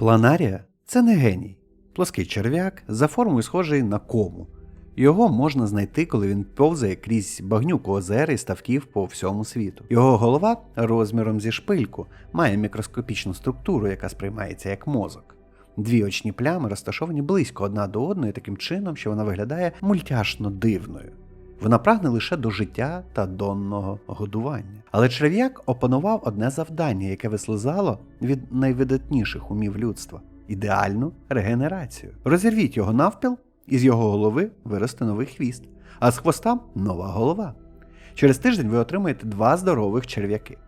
Планарія це не геній, плоский черв'як за формою схожий на кому. Його можна знайти, коли він повзає крізь багнюку озер і ставків по всьому світу. Його голова розміром зі шпильку має мікроскопічну структуру, яка сприймається як мозок. Дві очні плями розташовані близько одна до одної таким чином, що вона виглядає мультяшно дивною. Вона прагне лише до життя та донного годування. Але черв'як опанував одне завдання, яке вислизало від найвидатніших умів людства ідеальну регенерацію. Розірвіть його навпіл, і з його голови виросте новий хвіст, а з хвоста нова голова. Через тиждень ви отримаєте два здорових черв'яки.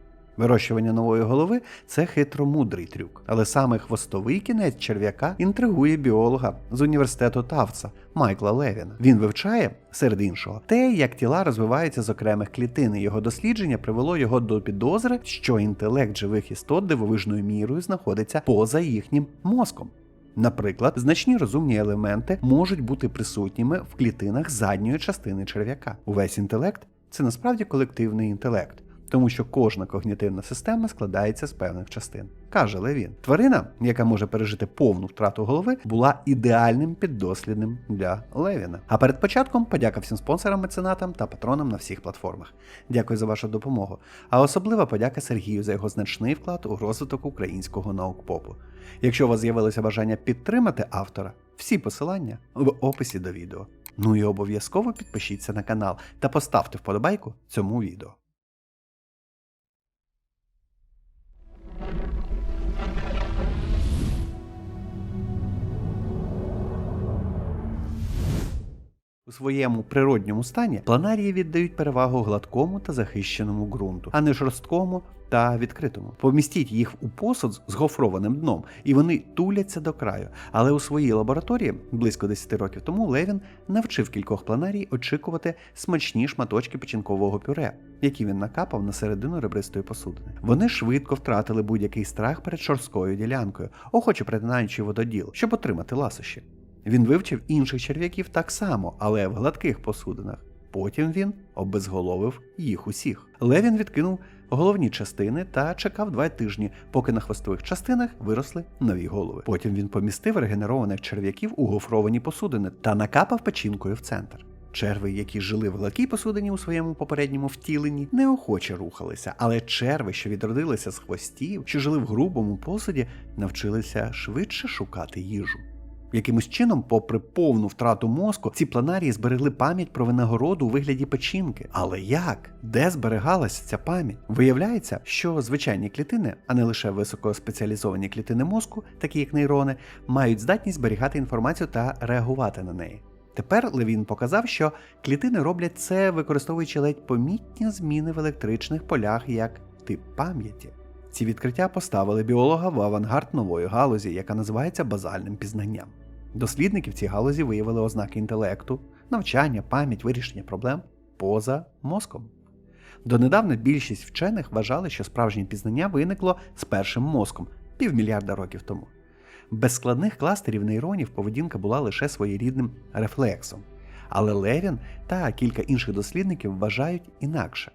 Вирощування нової голови це хитромудрий трюк, але саме хвостовий кінець черв'яка інтригує біолога з університету Тавца Майкла Левіна. Він вивчає, серед іншого, те, як тіла розвиваються з окремих клітин. Його дослідження привело його до підозри, що інтелект живих істот дивовижною мірою знаходиться поза їхнім мозком. Наприклад, значні розумні елементи можуть бути присутніми в клітинах задньої частини черв'яка. Увесь інтелект це насправді колективний інтелект тому що кожна когнітивна система складається з певних частин. Каже Левін. Тварина, яка може пережити повну втрату голови, була ідеальним піддослідним для Левіна. А перед початком подяка всім спонсорам, меценатам та патронам на всіх платформах. Дякую за вашу допомогу. А особлива подяка Сергію за його значний вклад у розвиток українського наукпопу. Якщо у вас з'явилося бажання підтримати автора, всі посилання в описі до відео. Ну і обов'язково підпишіться на канал та поставте вподобайку цьому відео. Своєму природньому стані планарії віддають перевагу гладкому та захищеному ґрунту, а не жорсткому та відкритому. Помістіть їх у посуд з гофрованим дном, і вони туляться до краю. Але у своїй лабораторії близько 10 років тому Левін навчив кількох планарій очікувати смачні шматочки печінкового пюре, які він накапав на середину ребристої посудини. Вони швидко втратили будь-який страх перед шорсткою ділянкою, охоче притинаючи вододіл, щоб отримати ласощі. Він вивчив інших черв'яків так само, але в гладких посудинах. Потім він обезголовив їх усіх. Левін відкинув головні частини та чекав два тижні, поки на хвостових частинах виросли нові голови. Потім він помістив регенерованих черв'яків у гофровані посудини та накапав печінкою в центр. Черви, які жили в гладкій посудині у своєму попередньому втіленні, неохоче рухалися, але черви, що відродилися з хвостів, що жили в грубому посуді, навчилися швидше шукати їжу. Якимось чином, попри повну втрату мозку, ці планарії зберегли пам'ять про винагороду у вигляді печінки. Але як? Де зберігалася ця пам'ять? Виявляється, що звичайні клітини, а не лише високоспеціалізовані клітини мозку, такі як нейрони, мають здатність зберігати інформацію та реагувати на неї. Тепер Левін показав, що клітини роблять це, використовуючи ледь помітні зміни в електричних полях як тип пам'яті. Ці відкриття поставили біолога в авангард нової галузі, яка називається базальним пізнанням. Дослідники в цій галузі виявили ознаки інтелекту, навчання, пам'ять, вирішення проблем поза мозком. Донедавна більшість вчених вважали, що справжнє пізнання виникло з першим мозком півмільярда років тому. Без складних кластерів нейронів поведінка була лише своєрідним рефлексом. Але Левін та кілька інших дослідників вважають інакше.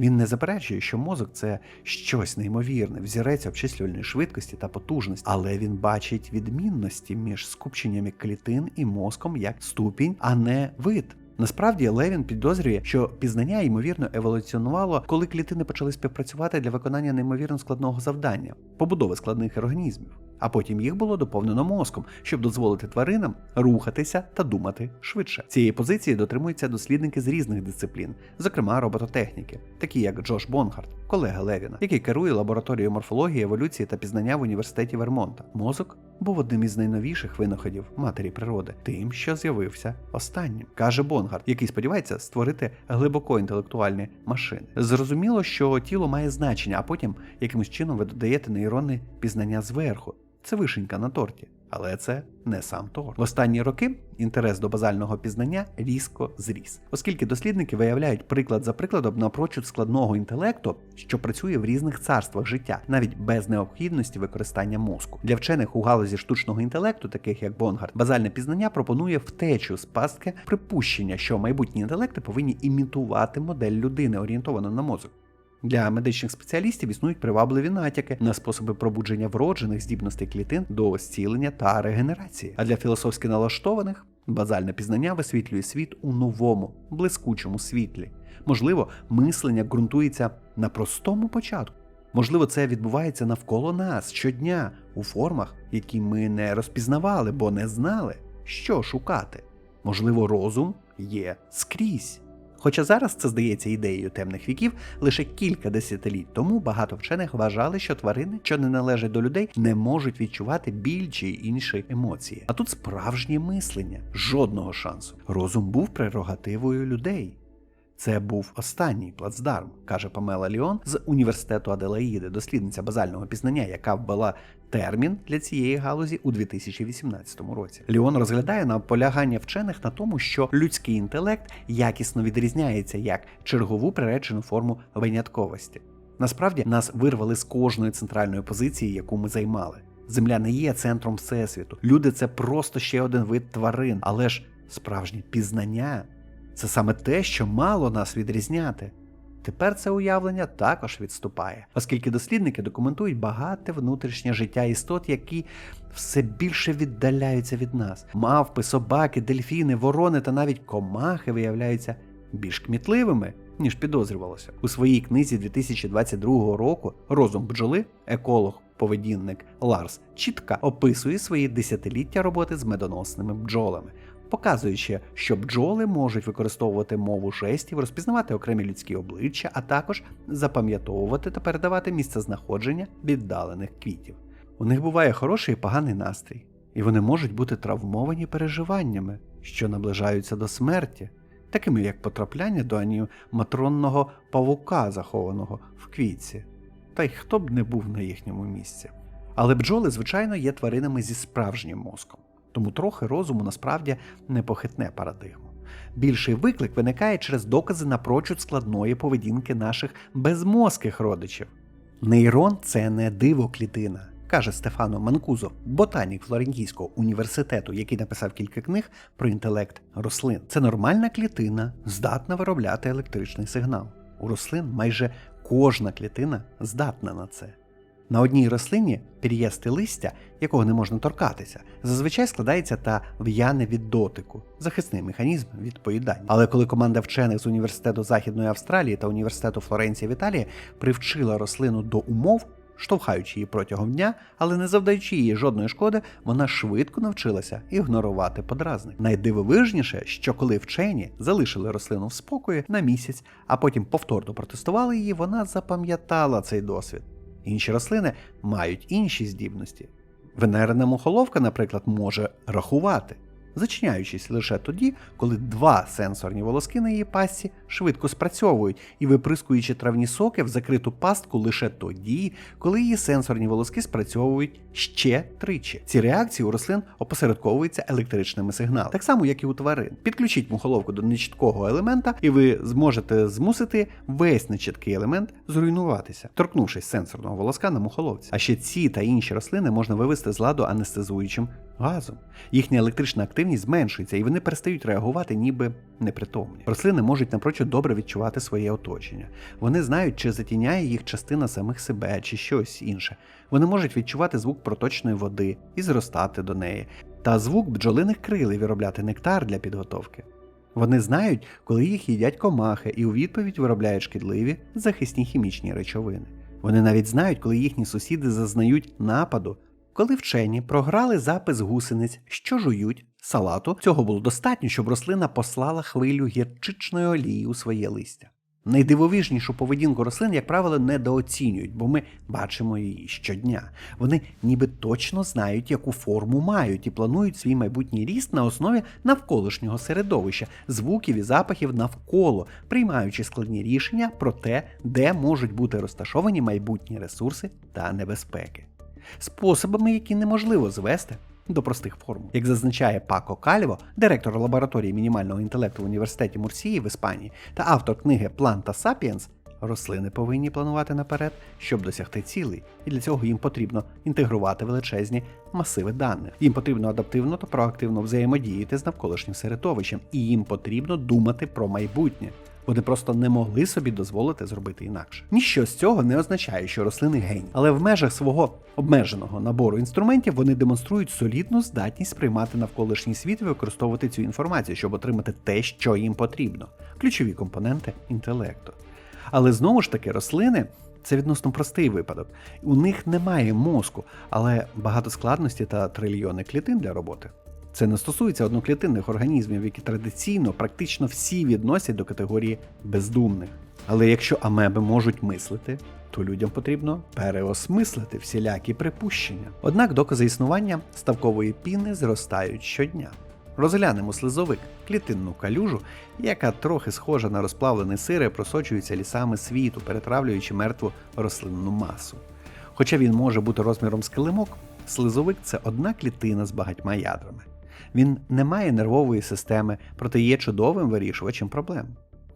Він не заперечує, що мозок це щось неймовірне, взірець обчислювальної швидкості та потужності, але він бачить відмінності між скупченнями клітин і мозком як ступінь, а не вид. Насправді Левін підозрює, що пізнання ймовірно еволюціонувало, коли клітини почали співпрацювати для виконання неймовірно складного завдання побудови складних організмів а потім їх було доповнено мозком, щоб дозволити тваринам рухатися та думати швидше. Цієї позиції дотримуються дослідники з різних дисциплін, зокрема робототехніки, такі як Джош Бонхарт, колега Левіна, який керує лабораторією морфології, еволюції та пізнання в університеті Вермонта. Мозок був одним із найновіших винаходів матері природи, тим, що з'явився останнім, каже Бонгард, який сподівається створити глибоко інтелектуальні машини. Зрозуміло, що тіло має значення, а потім якимось чином ви додаєте нейронне пізнання зверху. Це вишенька на торті, але це не сам торт. В останні роки інтерес до базального пізнання різко зріс, оскільки дослідники виявляють приклад за прикладом напрочуд складного інтелекту, що працює в різних царствах життя, навіть без необхідності використання мозку. Для вчених у галузі штучного інтелекту, таких як Бонгард, базальне пізнання пропонує втечу з пастки припущення, що майбутні інтелекти повинні імітувати модель людини, орієнтовану на мозок. Для медичних спеціалістів існують привабливі натяки на способи пробудження вроджених здібностей клітин до зцілення та регенерації. А для філософськи налаштованих базальне пізнання висвітлює світ у новому, блискучому світлі. Можливо, мислення ґрунтується на простому початку. Можливо, це відбувається навколо нас щодня у формах, які ми не розпізнавали, бо не знали, що шукати. Можливо, розум є скрізь. Хоча зараз це здається ідеєю темних віків, лише кілька десятиліть тому багато вчених вважали, що тварини, що не належать до людей, не можуть відчувати біль чи інші емоції. А тут справжнє мислення, жодного шансу. Розум був прерогативою людей. Це був останній плацдарм, каже Памела Ліон з університету Аделаїди, дослідниця базального пізнання, яка ввела термін для цієї галузі у 2018 році. Ліон розглядає наполягання вчених на тому, що людський інтелект якісно відрізняється як чергову приречену форму винятковості. Насправді нас вирвали з кожної центральної позиції, яку ми займали. Земля не є центром всесвіту. Люди це просто ще один вид тварин, але ж справжнє пізнання це саме те, що мало нас відрізняти. Тепер це уявлення також відступає, оскільки дослідники документують багате внутрішнє життя істот, які все більше віддаляються від нас. Мавпи, собаки, дельфіни, ворони та навіть комахи виявляються більш кмітливими, ніж підозрювалося. У своїй книзі 2022 року Розум бджоли, еколог. Поведінник Ларс чітко описує свої десятиліття роботи з медоносними бджолами, показуючи, що бджоли можуть використовувати мову жестів, розпізнавати окремі людські обличчя, а також запам'ятовувати та передавати місцезнаходження віддалених квітів. У них буває хороший і поганий настрій, і вони можуть бути травмовані переживаннями, що наближаються до смерті, такими як потрапляння до аніматронного павука, захованого в квітці. Та й хто б не був на їхньому місці. Але бджоли, звичайно, є тваринами зі справжнім мозком тому трохи розуму насправді не похитне парадигму. Більший виклик виникає через докази напрочуд складної поведінки наших безмозких родичів. Нейрон це не дивоклітина, каже Стефано Манкузо, ботанік Флорентійського університету, який написав кілька книг про інтелект рослин. Це нормальна клітина, здатна виробляти електричний сигнал. У рослин майже кожна клітина здатна на це. На одній рослині пір'єсте листя, якого не можна торкатися, зазвичай складається та в'яне від дотику, захисний механізм від поїдання. Але коли команда вчених з університету Західної Австралії та університету Флоренція в Італії привчила рослину до умов, штовхаючи її протягом дня, але не завдаючи їй жодної шкоди, вона швидко навчилася ігнорувати подразник. Найдивовижніше, що коли вчені залишили рослину в спокої на місяць, а потім повторно протестували її, вона запам'ятала цей досвід. Інші рослини мають інші здібності. Венерина мухоловка, наприклад, може рахувати, зачиняючись лише тоді, коли два сенсорні волоски на її пастці швидко спрацьовують і виприскуючи травні соки в закриту пастку лише тоді, коли її сенсорні волоски спрацьовують ще тричі. Ці реакції у рослин опосередковуються електричними сигналами, так само, як і у тварин. Підключіть мухоловку до нечіткого елемента, і ви зможете змусити весь нечіткий елемент зруйнуватися, торкнувшись сенсорного волоска на мухоловці. А ще ці та інші рослини можна вивести з ладу анестезуючим газом. Їхня електрична активність зменшується, і вони перестають реагувати, ніби непритомні. Рослини можуть напрочуд добре відчувати своє оточення. Вони знають, чи затіняє їх частина самих себе, чи щось інше. Вони можуть відчувати звук проточної води і зростати до неї, та звук бджолиних крил і виробляти нектар для підготовки. Вони знають, коли їх їдять комахи, і у відповідь виробляють шкідливі захисні хімічні речовини. Вони навіть знають, коли їхні сусіди зазнають нападу. Коли вчені програли запис гусениць, що жують салату, цього було достатньо, щоб рослина послала хвилю гірчичної олії у своє листя. Найдивовижнішу поведінку рослин, як правило, недооцінюють, бо ми бачимо її щодня. Вони ніби точно знають, яку форму мають, і планують свій майбутній ріст на основі навколишнього середовища, звуків і запахів навколо, приймаючи складні рішення про те, де можуть бути розташовані майбутні ресурси та небезпеки способами, які неможливо звести до простих формул. Як зазначає Пако Кальво, директор лабораторії мінімального інтелекту в університеті Мурсії в Іспанії та автор книги Планта Сапіенс, рослини повинні планувати наперед, щоб досягти цілей, і для цього їм потрібно інтегрувати величезні масиви даних. Їм потрібно адаптивно та проактивно взаємодіяти з навколишнім середовищем, і їм потрібно думати про майбутнє. Вони просто не могли собі дозволити зробити інакше. Ніщо з цього не означає, що рослини геній, але в межах свого обмеженого набору інструментів вони демонструють солідну здатність сприймати навколишній світ і використовувати цю інформацію, щоб отримати те, що їм потрібно ключові компоненти інтелекту. Але знову ж таки, рослини це відносно простий випадок. У них немає мозку, але багато складності та трильйони клітин для роботи. Це не стосується одноклітинних організмів, які традиційно практично всі відносять до категорії бездумних. Але якщо амеби можуть мислити, то людям потрібно переосмислити всілякі припущення. Однак докази існування ставкової піни зростають щодня. Розглянемо слизовик, клітинну калюжу, яка трохи схожа на розплавлений сир і просочується лісами світу, перетравлюючи мертву рослинну масу. Хоча він може бути розміром з килимок, слизовик це одна клітина з багатьма ядрами. Він не має нервової системи, проте є чудовим вирішувачем проблем.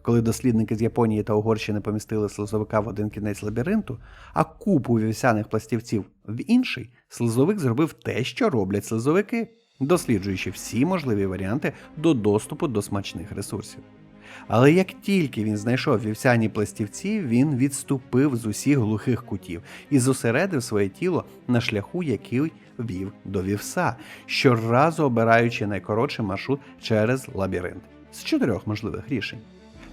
Коли дослідники з Японії та Угорщини помістили слизовика в один кінець лабіринту, а купу вівсяних пластівців в інший, слизовик зробив те, що роблять слизовики, досліджуючи всі можливі варіанти до доступу до смачних ресурсів. Але як тільки він знайшов вівсяні пластівці, він відступив з усіх глухих кутів і зосередив своє тіло на шляху, який вів до вівса, щоразу обираючи найкоротший маршрут через лабіринт з чотирьох можливих рішень.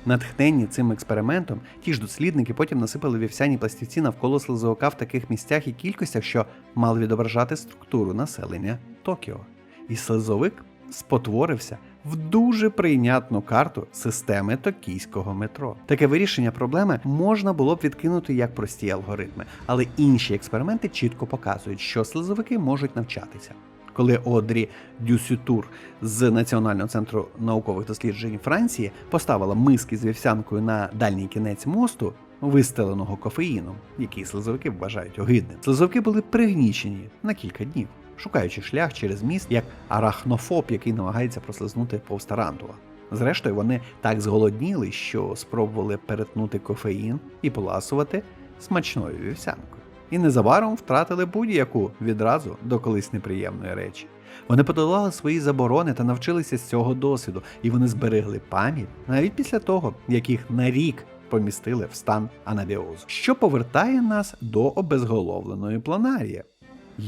Натхненні цим експериментом, ті ж дослідники потім насипали вівсяні пластівці навколо слизовика в таких місцях і кількостях, що мали відображати структуру населення Токіо. І слизовик спотворився в дуже прийнятну карту системи токійського метро. Таке вирішення проблеми можна було б відкинути як прості алгоритми, але інші експерименти чітко показують, що слизовики можуть навчатися. Коли Одрі Дюсютур з Національного центру наукових досліджень Франції поставила миски з вівсянкою на дальній кінець мосту, вистеленого кофеїном, який слизовики вважають огидним, слизовики були пригнічені на кілька днів, шукаючи шлях через міст як арахнофоб, який намагається прослизнути повз тарантула. Зрештою, вони так зголодніли, що спробували перетнути кофеїн і поласувати смачною вівсянкою і незабаром втратили будь-яку відразу до колись неприємної речі. Вони подолали свої заборони та навчилися з цього досвіду, і вони зберегли пам'ять навіть після того, як їх на рік помістили в стан анабіозу, що повертає нас до обезголовленої планарії.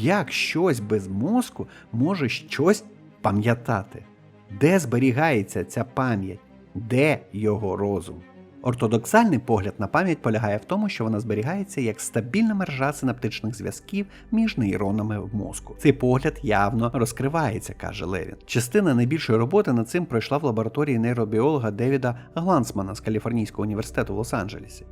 Як щось без мозку може щось пам'ятати? Де зберігається ця пам'ять? Де його розум? Ортодоксальний погляд на пам'ять полягає в тому, що вона зберігається як стабільна мережа синаптичних зв'язків між нейронами в мозку. Цей погляд явно розкривається, каже Левін. Частина найбільшої роботи над цим пройшла в лабораторії нейробіолога Девіда Глансмана з Каліфорнійського університету в Лос-Анджелесі.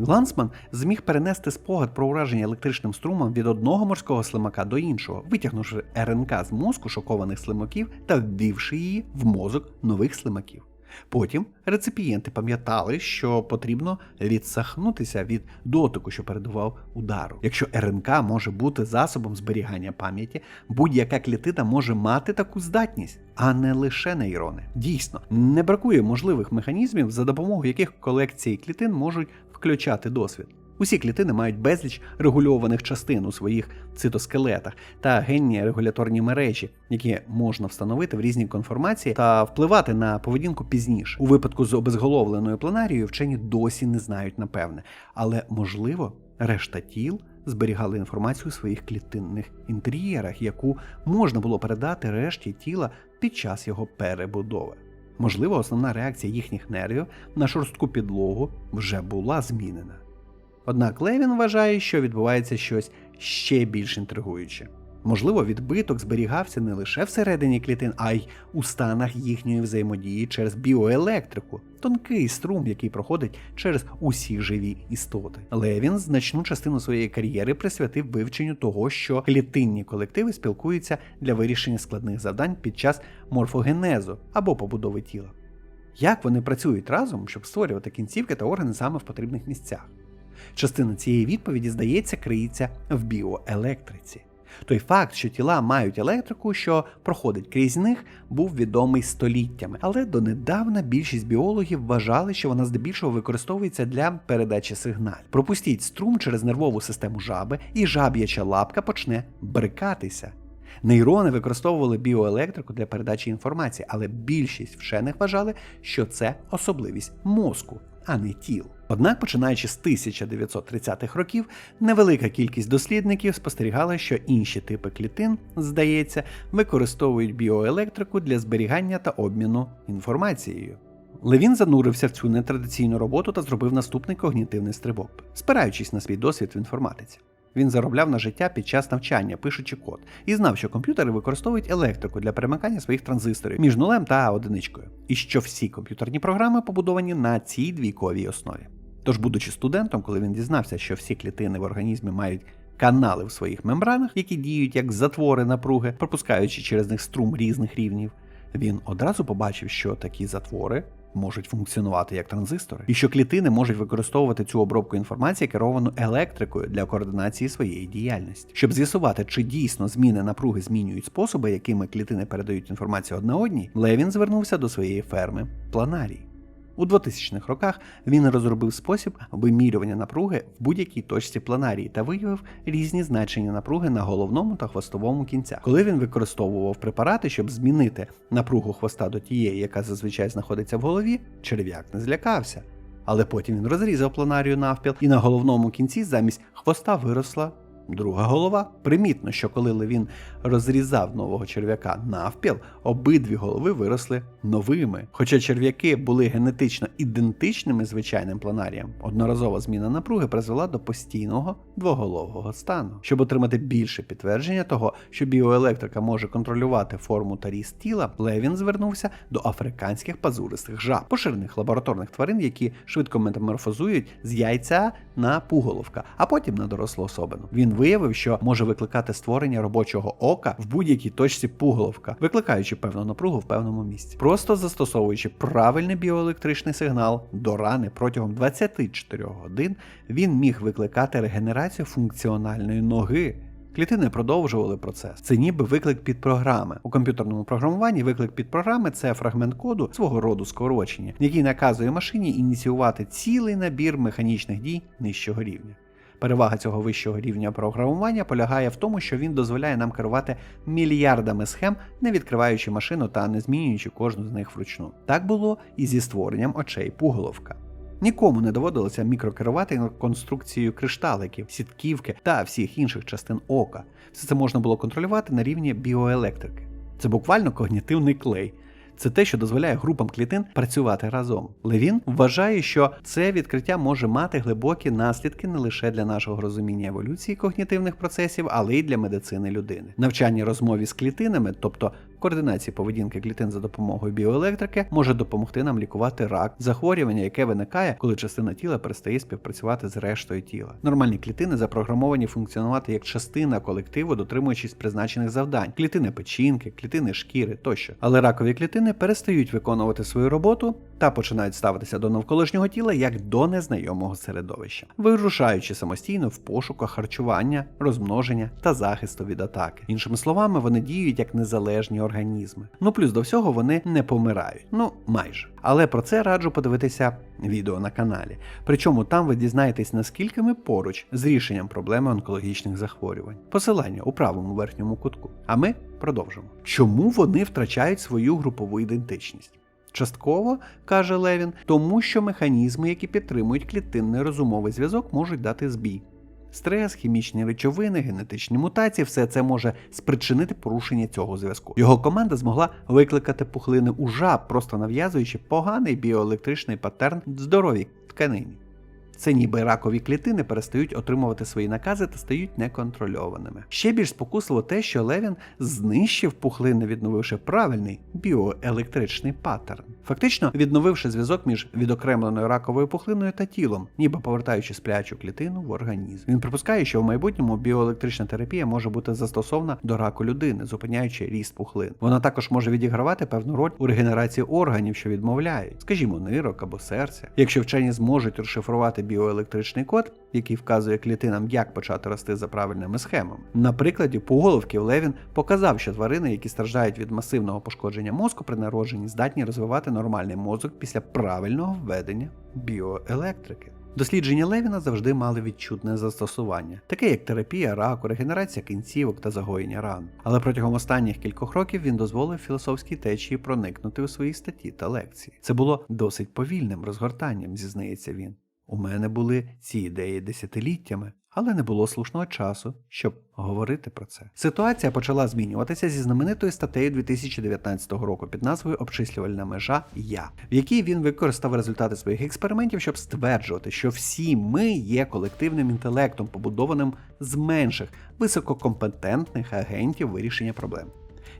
Глансман зміг перенести спогад про ураження електричним струмом від одного морського слимака до іншого, витягнувши РНК з мозку шокованих слимаків та ввівши її в мозок нових слимаків. Потім реципієнти пам'ятали, що потрібно відсахнутися від дотику, що передував удару. Якщо РНК може бути засобом зберігання пам'яті, будь-яка клітина може мати таку здатність, а не лише нейрони. Дійсно, не бракує можливих механізмів, за допомогою яких колекції клітин можуть включати досвід. Усі клітини мають безліч регульованих частин у своїх цитоскелетах та генні регуляторні мережі, які можна встановити в різні конформації та впливати на поведінку пізніше. У випадку з обезголовленою планарією вчені досі не знають напевне, але можливо решта тіл зберігали інформацію у своїх клітинних інтер'єрах, яку можна було передати решті тіла під час його перебудови. Можливо, основна реакція їхніх нервів на шорстку підлогу вже була змінена. Однак Левін вважає, що відбувається щось ще більш інтригуюче. Можливо, відбиток зберігався не лише всередині клітин, а й у станах їхньої взаємодії через біоелектрику, тонкий струм, який проходить через усі живі істоти. Левін значну частину своєї кар'єри присвятив вивченню того, що клітинні колективи спілкуються для вирішення складних завдань під час морфогенезу або побудови тіла. Як вони працюють разом, щоб створювати кінцівки та органи саме в потрібних місцях? Частина цієї відповіді, здається, криється в біоелектриці. Той факт, що тіла мають електрику, що проходить крізь них, був відомий століттями, але донедавна більшість біологів вважали, що вона здебільшого використовується для передачі сигналів. Пропустіть струм через нервову систему жаби, і жаб'яча лапка почне брикатися. Нейрони використовували біоелектрику для передачі інформації, але більшість вчених вважали, що це особливість мозку, а не тіл. Однак, починаючи з 1930-х років, невелика кількість дослідників спостерігала, що інші типи клітин, здається, використовують біоелектрику для зберігання та обміну інформацією. Левін занурився в цю нетрадиційну роботу та зробив наступний когнітивний стрибок, спираючись на свій досвід в інформатиці. Він заробляв на життя під час навчання, пишучи код, і знав, що комп'ютери використовують електрику для перемикання своїх транзисторів між нулем та одиничкою, і що всі комп'ютерні програми побудовані на цій двійковій основі. Тож, будучи студентом, коли він дізнався, що всі клітини в організмі мають канали в своїх мембранах, які діють як затвори напруги, пропускаючи через них струм різних рівнів, він одразу побачив, що такі затвори можуть функціонувати як транзистори, і що клітини можуть використовувати цю обробку інформації керовану електрикою для координації своєї діяльності. Щоб з'ясувати, чи дійсно зміни напруги змінюють способи, якими клітини передають інформацію одна одній, Левін звернувся до своєї ферми Планарій. У 2000-х роках він розробив спосіб вимірювання напруги в будь-якій точці планарії та виявив різні значення напруги на головному та хвостовому кінцях. Коли він використовував препарати, щоб змінити напругу хвоста до тієї, яка зазвичай знаходиться в голові, черв'як не злякався. Але потім він розрізав планарію навпіл, і на головному кінці замість хвоста виросла друга голова. Примітно, що коли Левін розрізав нового черв'яка навпіл, обидві голови виросли новими. Хоча черв'яки були генетично ідентичними звичайним планаріям, одноразова зміна напруги призвела до постійного двоголового стану. Щоб отримати більше підтвердження того, що біоелектрика може контролювати форму та ріст тіла, Левін звернувся до африканських пазуристих жаб, поширених лабораторних тварин, які швидко метаморфозують з яйця на пуголовка, а потім на дорослу особину. Він виявив, що може викликати створення робочого ока в будь-якій точці пуголовка, викликаючи певну напругу в певному місці. Просто застосовуючи правильний біоелектричний сигнал до рани протягом 24 годин, він міг викликати регенерацію функціональної ноги. Клітини продовжували процес. Це ніби виклик під програми. У комп'ютерному програмуванні виклик під програми це фрагмент коду свого роду скорочення, який наказує машині ініціювати цілий набір механічних дій нижчого рівня. Перевага цього вищого рівня програмування полягає в тому, що він дозволяє нам керувати мільярдами схем, не відкриваючи машину та не змінюючи кожну з них вручну. Так було і зі створенням очей пуголовка. Нікому не доводилося мікрокерувати конструкцією кришталиків, сітківки та всіх інших частин ока. Все це можна було контролювати на рівні біоелектрики. Це буквально когнітивний клей. Це те, що дозволяє групам клітин працювати разом. Левін вважає, що це відкриття може мати глибокі наслідки не лише для нашого розуміння еволюції когнітивних процесів, але й для медицини людини. Навчання розмові з клітинами, тобто координації поведінки клітин за допомогою біоелектрики, може допомогти нам лікувати рак, захворювання, яке виникає, коли частина тіла перестає співпрацювати з рештою тіла. Нормальні клітини запрограмовані функціонувати як частина колективу, дотримуючись призначених завдань: клітини печінки, клітини шкіри тощо. Але ракові клітини перестають виконувати свою роботу та починають ставитися до навколишнього тіла як до незнайомого середовища, вирушаючи самостійно в пошуках харчування, розмноження та захисту від атаки. Іншими словами, вони діють як незалежні організми. Ну плюс до всього вони не помирають. Ну майже. Але про це раджу подивитися відео на каналі. Причому там ви дізнаєтесь, наскільки ми поруч з рішенням проблеми онкологічних захворювань. Посилання у правому верхньому кутку. А ми продовжимо. Чому вони втрачають свою групову ідентичність? Частково, каже Левін, тому що механізми, які підтримують клітинний розумовий зв'язок, можуть дати збій. Стрес, хімічні речовини, генетичні мутації все це може спричинити порушення цього зв'язку. Його команда змогла викликати пухлини у жаб, просто нав'язуючи поганий біоелектричний паттерн здоровій тканині. Це ніби ракові клітини перестають отримувати свої накази та стають неконтрольованими. Ще більш спокусливо те, що Левін знищив пухлини, відновивши правильний біоелектричний паттерн, фактично відновивши зв'язок між відокремленою раковою пухлиною та тілом, ніби повертаючи сплячу клітину в організм. Він припускає, що в майбутньому біоелектрична терапія може бути застосована до раку людини, зупиняючи ріст пухлин. Вона також може відігравати певну роль у регенерації органів, що відмовляють, скажімо, нирок або серця. Якщо вчені зможуть розшифрувати біоелектричний код, який вказує клітинам, як почати рости за правильними схемами. На прикладі пуголовків Левін показав, що тварини, які страждають від масивного пошкодження мозку при народженні, здатні розвивати нормальний мозок після правильного введення біоелектрики. Дослідження Левіна завжди мали відчутне застосування, таке як терапія раку, регенерація кінцівок та загоєння ран. Але протягом останніх кількох років він дозволив філософській течії проникнути у свої статті та лекції. Це було досить повільним розгортанням, зізнається він. У мене були ці ідеї десятиліттями, але не було слушного часу, щоб говорити про це. Ситуація почала змінюватися зі знаменитою статтею 2019 року під назвою Обчислювальна межа Я, в якій він використав результати своїх експериментів, щоб стверджувати, що всі ми є колективним інтелектом, побудованим з менших висококомпетентних агентів вирішення проблем.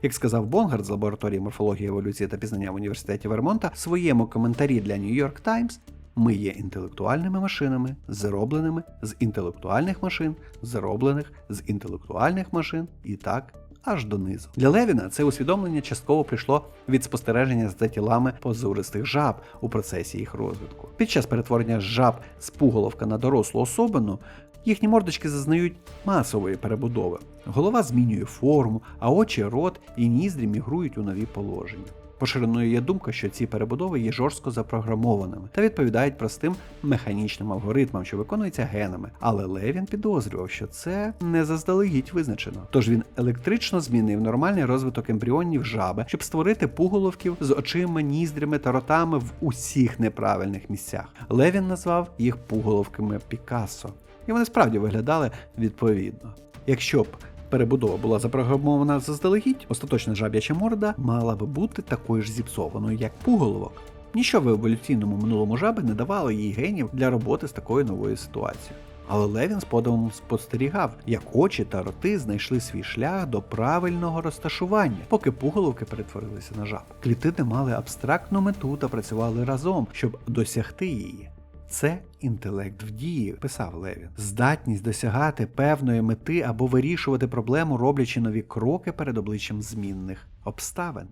Як сказав Бонгард з лабораторії морфології, еволюції та пізнання в університеті Вермонта в своєму коментарі для New York Times, ми є інтелектуальними машинами, зробленими з інтелектуальних машин, зроблених з інтелектуальних машин і так аж донизу. Для Левіна це усвідомлення частково прийшло від спостереження за тілами позористих жаб у процесі їх розвитку. Під час перетворення жаб з пуголовка на дорослу особину їхні мордочки зазнають масової перебудови. Голова змінює форму, а очі, рот і ніздрі мігрують у нові положення. Поширеною є думка, що ці перебудови є жорстко запрограмованими та відповідають простим механічним алгоритмам, що виконуються генами. Але Левін підозрював, що це не заздалегідь визначено. Тож він електрично змінив нормальний розвиток ембріонів жаби, щоб створити пуголовків з очима, ніздрями та ротами в усіх неправильних місцях. Левін назвав їх пуголовками Пікассо, і вони справді виглядали відповідно. Якщо б перебудова була запрограмована заздалегідь, остаточна жаб'яча морда мала би бути такою ж зіпсованою, як пуголовок. Ніщо в еволюційному минулому жаби не давало їй генів для роботи з такою новою ситуацією. Але Левін з подивом спостерігав, як очі та роти знайшли свій шлях до правильного розташування, поки пуголовки перетворилися на жаб. Клітини мали абстрактну мету та працювали разом, щоб досягти її. Це інтелект в дії, писав Левін. Здатність досягати певної мети або вирішувати проблему, роблячи нові кроки перед обличчям змінних обставин.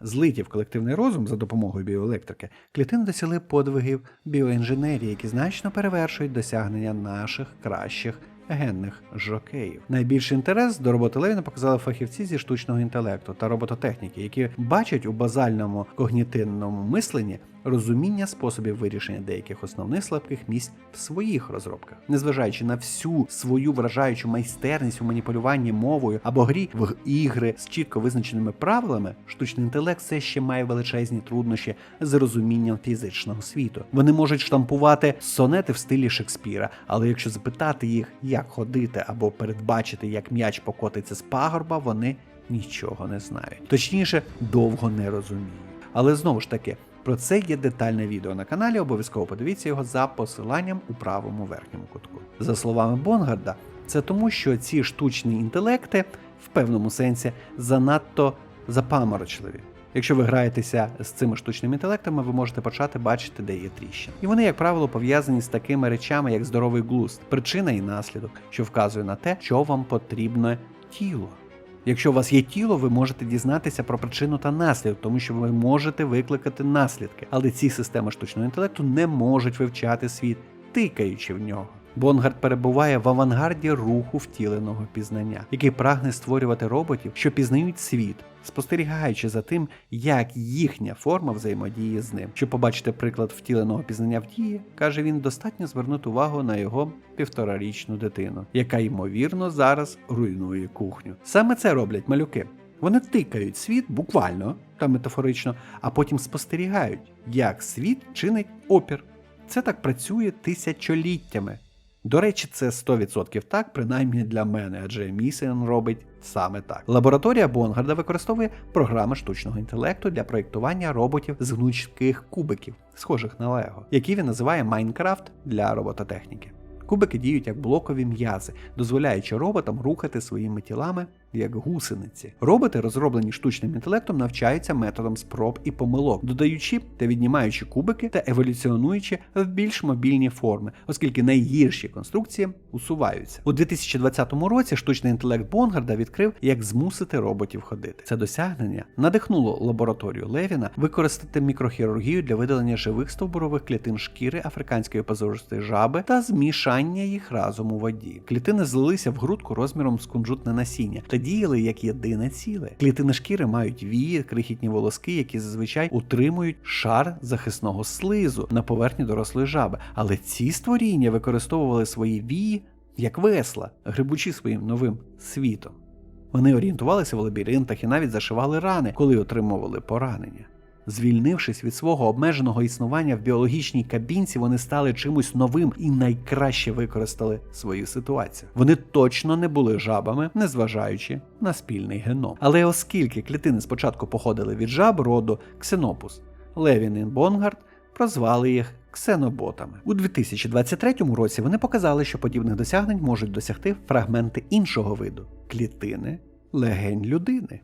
Злиті в колективний розум за допомогою біоелектрики, клітини досягли подвигів біоінженерії, які значно перевершують досягнення наших кращих генних жокеїв. Найбільший інтерес до роботи Левіна показали фахівці зі штучного інтелекту та робототехніки, які бачать у базальному когнітивному мисленні розуміння способів вирішення деяких основних слабких місць в своїх розробках, незважаючи на всю свою вражаючу майстерність у маніпулюванні мовою або грі в ігри з чітко визначеними правилами, штучний інтелект все ще має величезні труднощі з розумінням фізичного світу. Вони можуть штампувати сонети в стилі Шекспіра, але якщо запитати їх, як ходити або передбачити, як м'яч покотиться з пагорба, вони нічого не знають. Точніше, довго не розуміють. Але знову ж таки. Про це є детальне відео на каналі, обов'язково подивіться його за посиланням у правому верхньому кутку. За словами Бонгарда, це тому, що ці штучні інтелекти в певному сенсі занадто запаморочливі. Якщо ви граєтеся з цими штучними інтелектами, ви можете почати бачити, де є тріщини. І вони, як правило, пов'язані з такими речами, як здоровий глузд, причина і наслідок, що вказує на те, що вам потрібне тіло. Якщо у вас є тіло, ви можете дізнатися про причину та наслідок, тому що ви можете викликати наслідки. Але ці системи штучного інтелекту не можуть вивчати світ, тикаючи в нього. Бонгард перебуває в авангарді руху втіленого пізнання, який прагне створювати роботів, що пізнають світ, спостерігаючи за тим, як їхня форма взаємодіє з ним. Щоб побачити приклад втіленого пізнання в дії, каже він, достатньо звернути увагу на його півторарічну дитину, яка ймовірно зараз руйнує кухню. Саме це роблять малюки. Вони тикають світ буквально та метафорично, а потім спостерігають, як світ чинить опір. Це так працює тисячоліттями. До речі, це 100% так, принаймні для мене, адже мій робить саме так. Лабораторія Бонгарда використовує програми штучного інтелекту для проєктування роботів з гнучких кубиків, схожих на Лего, які він називає Майнкрафт для робототехніки. Кубики діють як блокові м'язи, дозволяючи роботам рухати своїми тілами як гусениці. Роботи, розроблені штучним інтелектом, навчаються методом спроб і помилок, додаючи та віднімаючи кубики та еволюціонуючи в більш мобільні форми, оскільки найгірші конструкції усуваються. У 2020 році штучний інтелект Бонгарда відкрив, як змусити роботів ходити. Це досягнення надихнуло лабораторію Левіна використати мікрохірургію для видалення живих стовбурових клітин шкіри африканської позористої жаби та змішання плавання їх разом у воді. Клітини злилися в грудку розміром з кунжутне насіння та діяли як єдине ціле. Клітини шкіри мають вії, крихітні волоски, які зазвичай утримують шар захисного слизу на поверхні дорослої жаби. Але ці створіння використовували свої вії як весла, грибучи своїм новим світом. Вони орієнтувалися в лабіринтах і навіть зашивали рани, коли отримували поранення. Звільнившись від свого обмеженого існування в біологічній кабінці, вони стали чимось новим і найкраще використали свою ситуацію. Вони точно не були жабами, незважаючи на спільний геном. Але оскільки клітини спочатку походили від жаб роду Ксенопус, Левін і Бонгард прозвали їх ксеноботами. У 2023 році вони показали, що подібних досягнень можуть досягти фрагменти іншого виду клітини легень людини.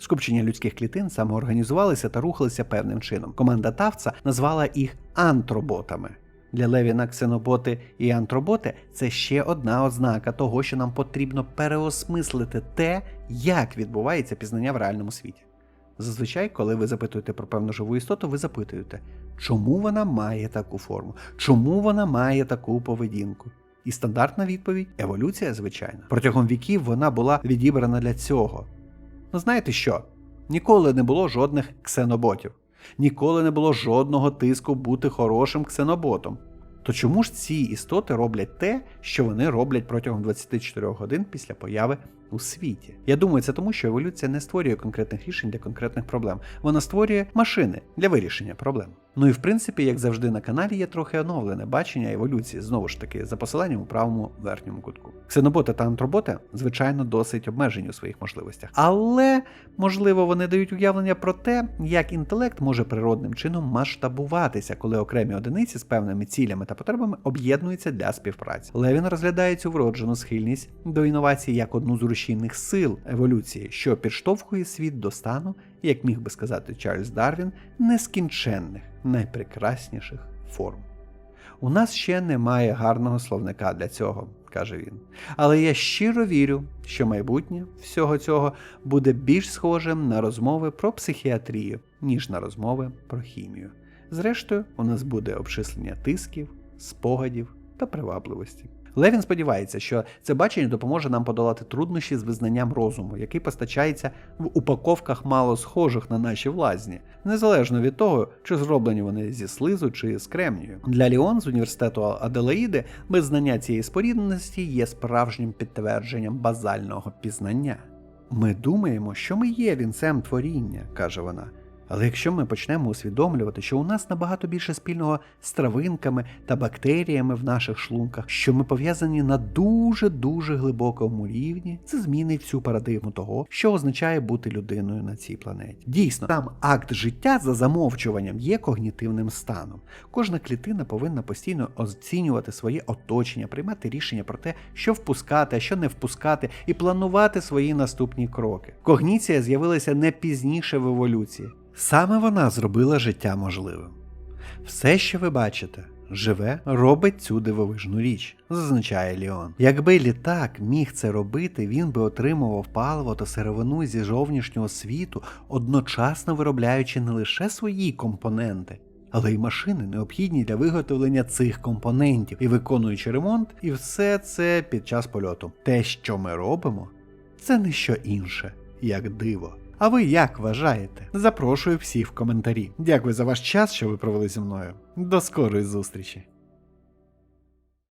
Скупчення людських клітин самоорганізувалися та рухалися певним чином. Команда Тавца назвала їх антроботами. Для Левіна ксеноботи і антроботи це ще одна ознака того, що нам потрібно переосмислити те, як відбувається пізнання в реальному світі. Зазвичай, коли ви запитуєте про певну живу істоту, ви запитуєте, чому вона має таку форму, чому вона має таку поведінку. І стандартна відповідь еволюція, звичайно. Протягом віків вона була відібрана для цього. Ну знаєте що? Ніколи не було жодних ксеноботів, ніколи не було жодного тиску бути хорошим ксеноботом. То чому ж ці істоти роблять те, що вони роблять протягом 24 годин після появи у світі? Я думаю, це тому, що еволюція не створює конкретних рішень для конкретних проблем. Вона створює машини для вирішення проблем. Ну і в принципі, як завжди на каналі, є трохи оновлене бачення еволюції, знову ж таки, за посиланням у правому верхньому кутку. Ксеноботи та антроботи, звичайно, досить обмежені у своїх можливостях, але можливо вони дають уявлення про те, як інтелект може природним чином масштабуватися, коли окремі одиниці з певними цілями та потребами об'єднуються для співпраці. Левін розглядає цю вроджену схильність до інновацій як одну з рушійних сил еволюції, що підштовхує світ до стану, як міг би сказати Чарльз Дарвін, нескінченних, найпрекрасніших форм. У нас ще немає гарного словника для цього, каже він. Але я щиро вірю, що майбутнє всього цього буде більш схожим на розмови про психіатрію, ніж на розмови про хімію. Зрештою, у нас буде обчислення тисків, спогадів та привабливості. Левін сподівається, що це бачення допоможе нам подолати труднощі з визнанням розуму, який постачається в упаковках мало схожих на наші влазні, незалежно від того, чи зроблені вони зі слизу чи з кремнію. Для Ліон з університету Аделаїди визнання цієї спорідненості є справжнім підтвердженням базального пізнання. Ми думаємо, що ми є вінцем творіння, каже вона. Але якщо ми почнемо усвідомлювати, що у нас набагато більше спільного з травинками та бактеріями в наших шлунках, що ми пов'язані на дуже-дуже глибокому рівні, це змінить всю парадигму того, що означає бути людиною на цій планеті. Дійсно, сам акт життя за замовчуванням є когнітивним станом. Кожна клітина повинна постійно оцінювати своє оточення, приймати рішення про те, що впускати, а що не впускати, і планувати свої наступні кроки. Когніція з'явилася не пізніше в еволюції. Саме вона зробила життя можливим. Все, що ви бачите, живе, робить цю дивовижну річ, зазначає Ліон. Якби літак міг це робити, він би отримував паливо та сировину зі зовнішнього світу, одночасно виробляючи не лише свої компоненти. Але й машини необхідні для виготовлення цих компонентів і виконуючи ремонт, і все це під час польоту. Те, що ми робимо, це не що інше, як диво. А ви як вважаєте? Запрошую всіх в коментарі. Дякую за ваш час, що ви провели зі мною. До скорої зустрічі!